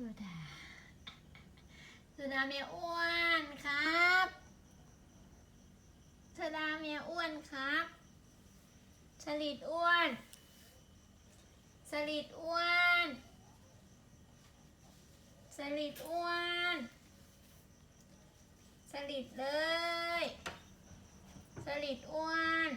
สุดา สุดาเมียอ้วนครับ สุดาเมียอ้วนครับสลิดอ้วนสลิดอ้วนสลิดอ้วนสลิดเลยสลิดอ้วน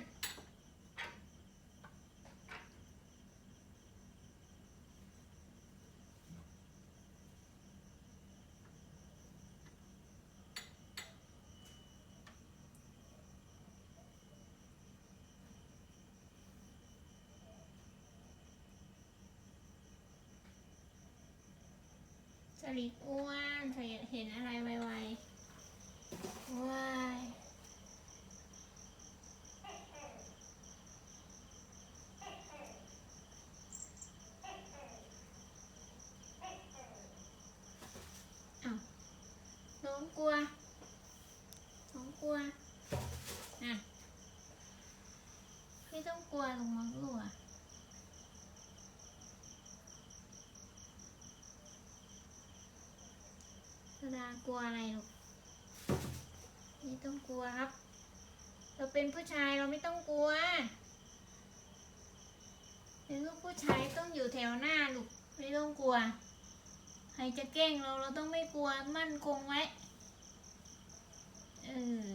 สลิดอ้วนเห็นอะไรไวๆว้ายอ้าวน้องกลัว น้องกลัวน่ะไม่ต้องกลัวลงมากลัว ดากลัวอะไรลูกไม่ต้องกลัวครับ เราเป็นผู้ชายเราไม่ต้องกลัวเป็นลูกผู้ชายต้องอยู่แถวหน้าลูกไม่ต้องกลัว ใครจะแกล้งเราเราต้องไม่กลัวมั่นคงไว้เออ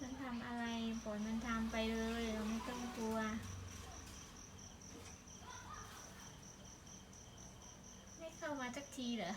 มันทำอะไรปล่อยมันทำไปเลย เราไม่ต้องกลัว ไม่ เข้ามาสักทีเหรอ